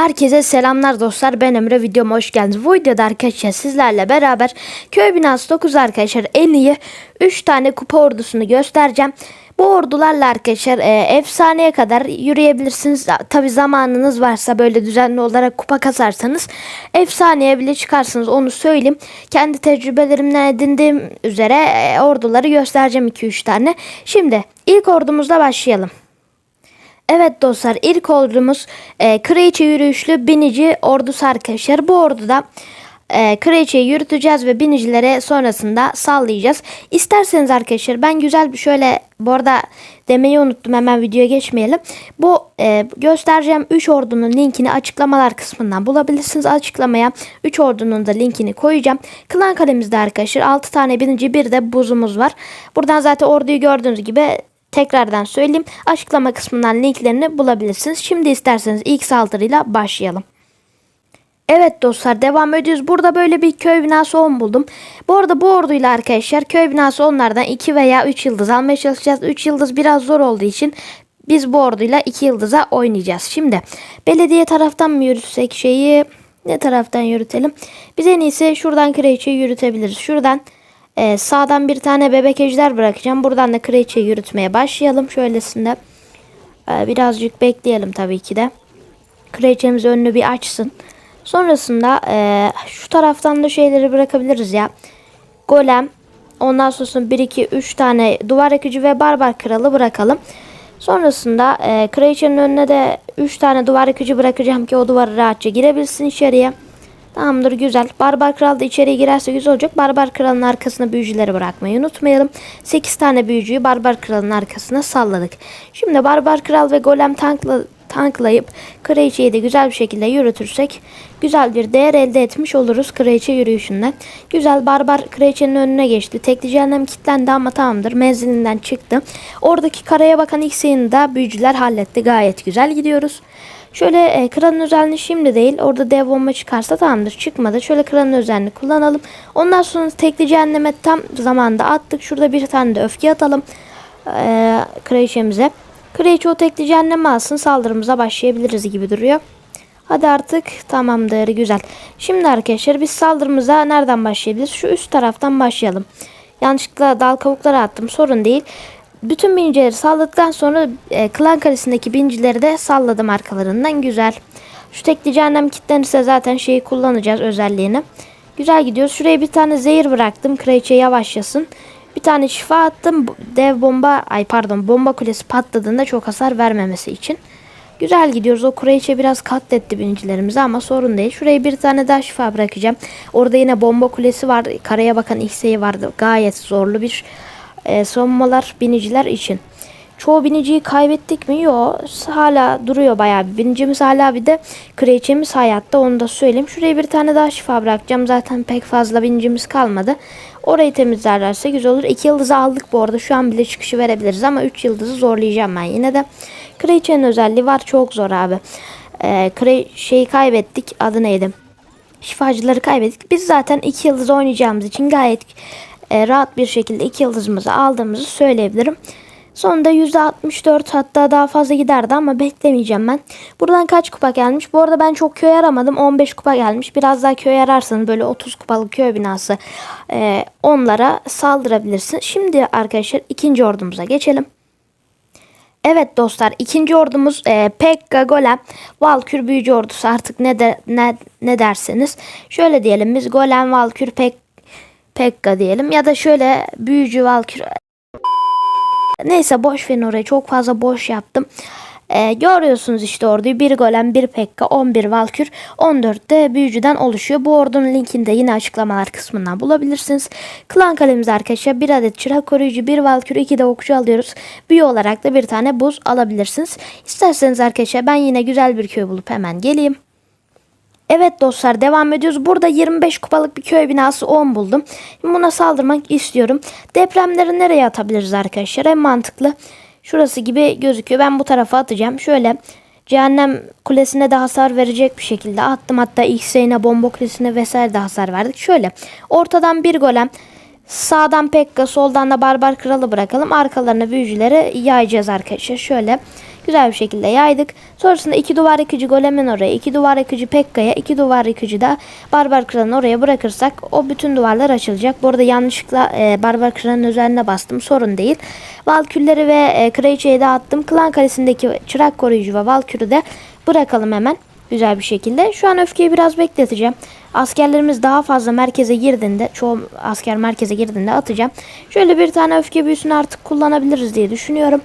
Herkese selamlar dostlar ben Emre videoma hoş geldiniz. Bu videoda arkadaşlar sizlerle beraber köy binası 9 arkadaşlar en iyi 3 tane kupa ordusunu göstereceğim. Bu ordularla arkadaşlar e, efsaneye kadar yürüyebilirsiniz. Tabi zamanınız varsa böyle düzenli olarak kupa kasarsanız efsaneye bile çıkarsınız onu söyleyeyim. Kendi tecrübelerimden edindiğim üzere e, orduları göstereceğim 2-3 tane. Şimdi ilk ordumuzla başlayalım. Evet dostlar ilk ordumuz e, Kraliçe yürüyüşlü binici ordusu arkadaşlar. Bu orduda e, Kraliçeyi yürüteceğiz ve binicilere sonrasında sallayacağız. İsterseniz arkadaşlar ben güzel bir şöyle bu arada demeyi unuttum hemen videoya geçmeyelim. Bu e, göstereceğim 3 ordunun linkini açıklamalar kısmından bulabilirsiniz. Açıklamaya 3 ordunun da linkini koyacağım. Klan kalemizde arkadaşlar 6 tane binici bir de buzumuz var. Buradan zaten orduyu gördüğünüz gibi Tekrardan söyleyeyim. Açıklama kısmından linklerini bulabilirsiniz. Şimdi isterseniz ilk saldırıyla başlayalım. Evet dostlar devam ediyoruz. Burada böyle bir köy binası 10 buldum. Bu arada bu orduyla arkadaşlar köy binası onlardan 2 veya 3 yıldız almaya çalışacağız. 3 yıldız biraz zor olduğu için biz bu orduyla 2 yıldıza oynayacağız. Şimdi belediye taraftan mı yürütsek şeyi ne taraftan yürütelim? Biz en iyisi şuradan kraliçeyi yürütebiliriz. Şuradan ee, sağdan bir tane bebek ejder bırakacağım. Buradan da kraliçeyi yürütmeye başlayalım. Şöylesinde ee, birazcık bekleyelim tabii ki de. Kraliçemiz önünü bir açsın. Sonrasında e, şu taraftan da şeyleri bırakabiliriz ya. Golem. Ondan sonra 1, 2, 3 tane duvar yakıcı ve barbar kralı bırakalım. Sonrasında e, kraliçenin önüne de 3 tane duvar yakıcı bırakacağım ki o duvarı rahatça girebilsin içeriye. Tamamdır güzel. Barbar Kral da içeriye girerse güzel olacak. Barbar Kral'ın arkasına büyücüleri bırakmayı unutmayalım. 8 tane büyücüyü Barbar Kral'ın arkasına salladık. Şimdi Barbar Kral ve Golem tankla, tanklayıp Kraliçeyi de güzel bir şekilde yürütürsek güzel bir değer elde etmiş oluruz Kraliçe yürüyüşünden. Güzel Barbar Kraliçenin önüne geçti. Tekli cehennem kilitlendi ama tamamdır. Menzilinden çıktı. Oradaki karaya bakan ilk da büyücüler halletti. Gayet güzel gidiyoruz. Şöyle e, kranın özelliğini şimdi değil orada dev bomba çıkarsa tamamdır çıkmadı. Şöyle kranın özelliğini kullanalım. Ondan sonra tekli cehenneme tam zamanda attık. Şurada bir tane de öfke atalım e, kraliçemize. Kraliçe o tekli cehenneme alsın saldırımıza başlayabiliriz gibi duruyor. Hadi artık tamamdır güzel. Şimdi arkadaşlar biz saldırımıza nereden başlayabiliriz? Şu üst taraftan başlayalım. Yanlışlıkla dal kavukları attım sorun değil. Bütün binicileri salladıktan sonra e, klan kalesindeki binicileri de salladım arkalarından. Güzel. Şu tekli cehennem kitlenirse zaten şeyi kullanacağız özelliğini. Güzel gidiyoruz. Şuraya bir tane zehir bıraktım. Kraliçe yavaşlasın. Bir tane şifa attım. Dev bomba ay pardon bomba kulesi patladığında çok hasar vermemesi için. Güzel gidiyoruz. O kraliçe biraz katletti binicilerimizi ama sorun değil. Şuraya bir tane daha şifa bırakacağım. Orada yine bomba kulesi var. Karaya bakan ihseyi vardı. Gayet zorlu bir e, savunmalar biniciler için. Çoğu biniciyi kaybettik mi? Yok. Hala duruyor bayağı bir. Binicimiz hala bir de kraliçemiz hayatta onu da söyleyeyim. Şuraya bir tane daha şifa bırakacağım. Zaten pek fazla binicimiz kalmadı. Orayı temizlerlerse güzel olur. 2 yıldızı aldık bu arada. Şu an bile çıkışı verebiliriz ama 3 yıldızı zorlayacağım ben yine de. Kraliçenin özelliği var. Çok zor abi. Ee, şeyi kaybettik. Adı neydi? Şifacıları kaybettik. Biz zaten 2 yıldız oynayacağımız için gayet e, rahat bir şekilde 2 yıldızımızı aldığımızı söyleyebilirim. Sonunda %64 hatta daha fazla giderdi ama beklemeyeceğim ben. Buradan kaç kupa gelmiş? Bu arada ben çok köy aramadım. 15 kupa gelmiş. Biraz daha köy ararsanız böyle 30 kupalık köy binası e, onlara saldırabilirsin. Şimdi arkadaşlar ikinci ordumuza geçelim. Evet dostlar ikinci ordumuz e, Pekka Golem Valkür büyücü ordusu artık ne de ne, ne derseniz şöyle diyelim biz Golem Valkür Pek Pekka diyelim ya da şöyle büyücü Valkür Neyse boş verin orayı çok fazla boş yaptım. Ee, görüyorsunuz işte orduyu bir golem bir pekka 11 valkür 14 de büyücüden oluşuyor. Bu ordunun linkini de yine açıklamalar kısmından bulabilirsiniz. Klan kalemiz arkadaşlar bir adet çırak koruyucu bir valkür iki de okçu alıyoruz. Büyü olarak da bir tane buz alabilirsiniz. İsterseniz arkadaşlar ben yine güzel bir köy bulup hemen geleyim. Evet dostlar devam ediyoruz. Burada 25 kupalık bir köy binası 10 buldum. Buna saldırmak istiyorum. Depremleri nereye atabiliriz arkadaşlar? En mantıklı şurası gibi gözüküyor. Ben bu tarafa atacağım. Şöyle cehennem kulesine de hasar verecek bir şekilde attım. Hatta X'e bomba kulesine vesaire de hasar verdik. Şöyle ortadan bir golem Sağdan Pekka, soldan da Barbar Kralı bırakalım. Arkalarına büyücüleri yayacağız arkadaşlar. Şöyle Güzel bir şekilde yaydık. Sonrasında iki duvar yıkıcı golemin oraya, iki duvar yıkıcı Pekka'ya, iki duvar yıkıcı da Barbar Kral'ın oraya bırakırsak o bütün duvarlar açılacak. Bu arada yanlışlıkla e, Barbar Kral'ın üzerine bastım. Sorun değil. Valkülleri ve e, Kraliçe'yi de attım. Klan Kalesi'ndeki çırak koruyucu ve Valkür'ü de bırakalım hemen güzel bir şekilde. Şu an öfkeyi biraz bekleteceğim. Askerlerimiz daha fazla merkeze girdiğinde, çoğu asker merkeze girdiğinde atacağım. Şöyle bir tane öfke büyüsünü artık kullanabiliriz diye düşünüyorum.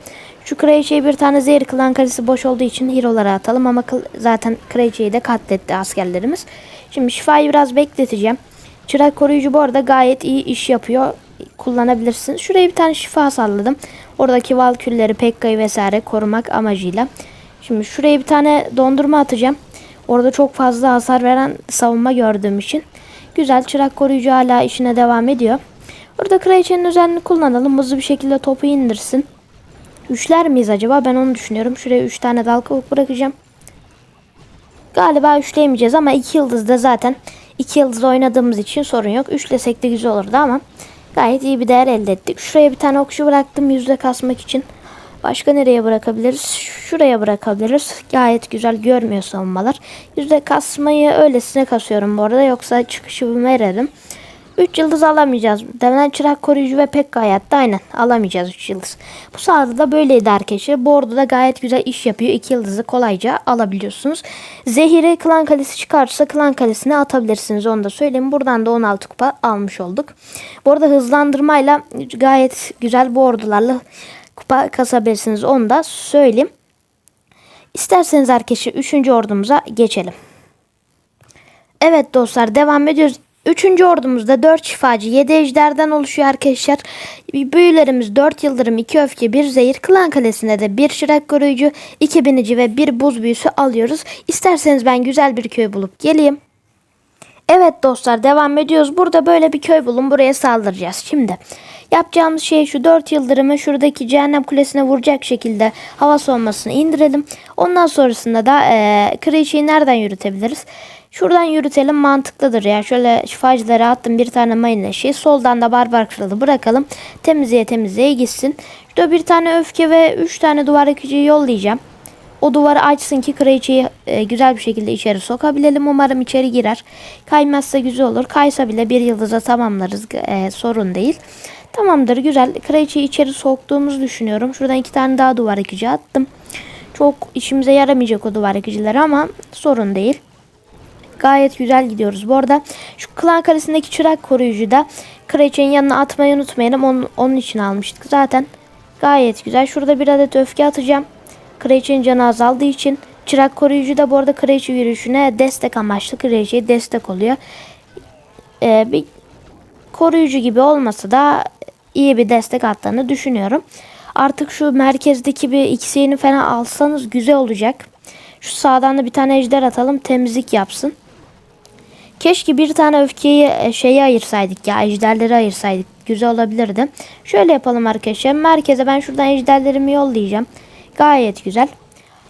Şu kraliçeyi bir tane zehir klan kalesi boş olduğu için hero'lara atalım ama zaten kraliçeyi de katletti askerlerimiz. Şimdi şifayı biraz bekleteceğim. Çırak koruyucu bu arada gayet iyi iş yapıyor. Kullanabilirsin. Şuraya bir tane şifa salladım. Oradaki valkülleri, Pekka'yı vesaire korumak amacıyla. Şimdi şuraya bir tane dondurma atacağım. Orada çok fazla hasar veren savunma gördüğüm için. Güzel çırak koruyucu hala işine devam ediyor. Burada kraliçenin özelliğini kullanalım. Hızlı bir şekilde topu indirsin. Üçler miyiz acaba? Ben onu düşünüyorum. Şuraya üç tane dal kavuk bırakacağım. Galiba üçleyemeyeceğiz ama iki yıldızda zaten iki yıldız oynadığımız için sorun yok. Üçlesek de güzel olurdu ama gayet iyi bir değer elde ettik. Şuraya bir tane okçu bıraktım yüzde kasmak için. Başka nereye bırakabiliriz? Şuraya bırakabiliriz. Gayet güzel görmüyor savunmalar. Yüzde kasmayı öylesine kasıyorum bu arada. Yoksa çıkışı veririm. 3 yıldız alamayacağız. Devlen çırak koruyucu ve pek hayatta aynen alamayacağız 3 yıldız. Bu sahada da böyleydi arkadaşlar. Bu orada da gayet güzel iş yapıyor. 2 yıldızı kolayca alabiliyorsunuz. Zehiri klan kalesi çıkarsa klan kalesine atabilirsiniz. Onu da söyleyeyim. Buradan da 16 kupa almış olduk. Bu arada hızlandırmayla gayet güzel bu ordularla kupa kasabilirsiniz. Onu da söyleyeyim. İsterseniz arkadaşlar 3. ordumuza geçelim. Evet dostlar devam ediyoruz. Üçüncü ordumuzda 4 şifacı 7 ejderden oluşuyor arkadaşlar. Büyülerimiz 4 yıldırım 2 öfke 1 zehir. Klan kalesinde de 1 şirak koruyucu 2 binici ve 1 buz büyüsü alıyoruz. İsterseniz ben güzel bir köy bulup geleyim. Evet dostlar devam ediyoruz. Burada böyle bir köy bulun. Buraya saldıracağız. Şimdi yapacağımız şey şu 4 yıldırımı şuradaki cehennem kulesine vuracak şekilde hava soğumasını indirelim. Ondan sonrasında da e, kraliçeyi nereden yürütebiliriz? Şuradan yürütelim mantıklıdır ya. Şöyle şifacılara attım bir tane mayın eşeği. Soldan da barbar kralı bırakalım. Temizliğe temizliğe gitsin. Şurada bir tane öfke ve 3 tane duvar yıkıcıyı yollayacağım. O duvarı açsın ki kraliçeyi e, güzel bir şekilde içeri sokabilelim. Umarım içeri girer. Kaymazsa güzel olur. Kaysa bile bir yıldıza tamamlarız. E, sorun değil. Tamamdır güzel. Kraliçeyi içeri soktuğumuzu düşünüyorum. Şuradan iki tane daha duvar yıkıcı attım. Çok işimize yaramayacak o duvar yıkıcıları ama sorun değil. Gayet güzel gidiyoruz. Bu arada şu klan kalesindeki çırak koruyucu da kraliçenin yanına atmayı unutmayalım. Onun, onun için almıştık zaten. Gayet güzel. Şurada bir adet öfke atacağım. Kraliçenin canı azaldığı için. Çırak koruyucu da bu arada kraliçe yürüyüşüne destek amaçlı. Kraliçeye destek oluyor. Ee, bir koruyucu gibi olmasa da iyi bir destek attığını düşünüyorum. Artık şu merkezdeki bir iksirini falan alsanız güzel olacak. Şu sağdan da bir tane ejder atalım temizlik yapsın. Keşke bir tane öfkeyi e, şeye ayırsaydık ya ejderleri ayırsaydık. Güzel olabilirdi. Şöyle yapalım arkadaşlar. Merkeze ben şuradan ejderlerimi yollayacağım. Gayet güzel.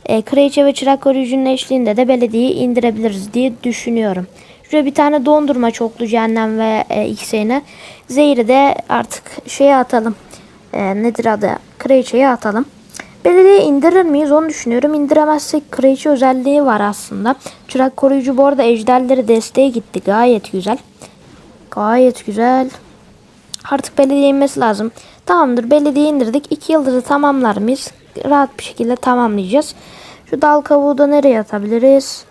E, Kraliçe ve Çırak Koruyucu'nun eşliğinde de belediyeyi indirebiliriz diye düşünüyorum. Şuraya bir tane dondurma çoklu cehennem ve e, ikisini. Zehri de artık şeye atalım. E, nedir adı? Kraliçe'ye atalım. Belediye indirir miyiz onu düşünüyorum. İndiremezsek kraliçe özelliği var aslında. Çırak koruyucu bu arada ejderleri desteğe gitti. Gayet güzel. Gayet güzel. Artık belediye inmesi lazım. Tamamdır belediye indirdik. 2 yıldızı tamamlar mıyız? Rahat bir şekilde tamamlayacağız. Şu dal kavuğu da nereye atabiliriz?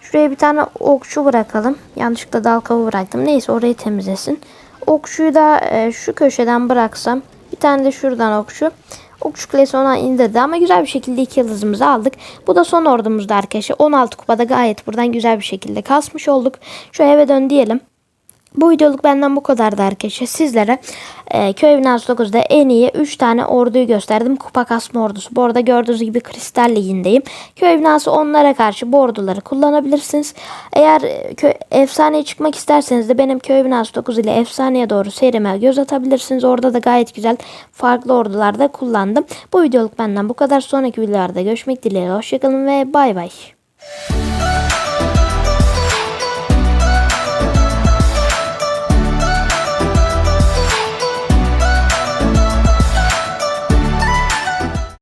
Şuraya bir tane okçu bırakalım. Yanlışlıkla dal kavuğu bıraktım. Neyse orayı temizlesin. Okçuyu da e, şu köşeden bıraksam. Bir tane de şuradan okçu. Okçu kulesi ona indirdi ama güzel bir şekilde iki yıldızımızı aldık. Bu da son ordumuzda arkadaşlar. 16 kupada gayet buradan güzel bir şekilde kasmış olduk. Şu eve dön diyelim. Bu videoluk benden bu kadardı arkadaşlar. Sizlere e, Köy Binası 9'da en iyi 3 tane orduyu gösterdim. Kupa kasma ordusu. Bu arada gördüğünüz gibi Kristal Ligi'ndeyim. Köy Binası onlara karşı bu orduları kullanabilirsiniz. Eğer e, köy, efsaneye çıkmak isterseniz de benim Köy Binası 9 ile efsaneye doğru serime göz atabilirsiniz. Orada da gayet güzel farklı ordularda kullandım. Bu videoluk benden bu kadar. Sonraki videolarda görüşmek dileğiyle. Hoşçakalın ve bay bay.